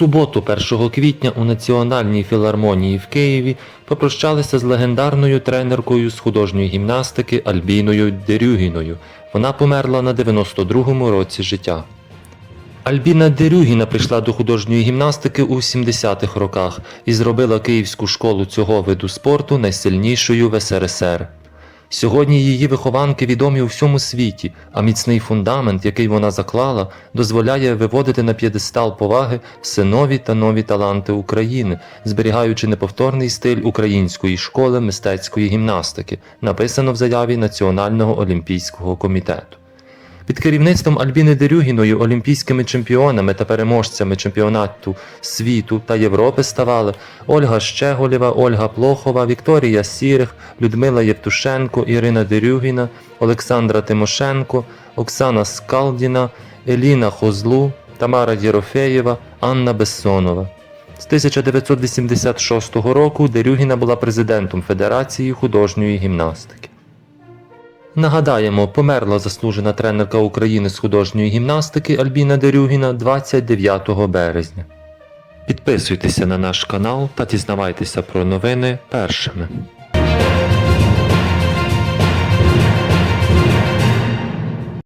суботу, 1 квітня, у Національній філармонії в Києві попрощалися з легендарною тренеркою з художньої гімнастики Альбіною Дерюгіною. Вона померла на 92-му році життя. Альбіна Дерюгіна прийшла до художньої гімнастики у 70-х роках і зробила київську школу цього виду спорту найсильнішою в СРСР. Сьогодні її вихованки відомі у всьому світі, а міцний фундамент, який вона заклала, дозволяє виводити на п'єдестал поваги все нові та нові таланти України, зберігаючи неповторний стиль української школи мистецької гімнастики, написано в заяві Національного олімпійського комітету. Під керівництвом Альбіни Дерюгіної олімпійськими чемпіонами та переможцями чемпіонату світу та Європи ставали Ольга Щеголєва, Ольга Плохова, Вікторія Сірих, Людмила Євтушенко, Ірина Дерюгіна, Олександра Тимошенко, Оксана Скалдіна, Еліна Хозлу, Тамара Єрофеєва, Анна Бессонова. З 1986 року Дерюгіна була президентом Федерації художньої гімнастики. Нагадаємо, померла заслужена тренерка України з художньої гімнастики Альбіна Дерюгіна 29 березня. Підписуйтеся на наш канал та дізнавайтеся про новини першими.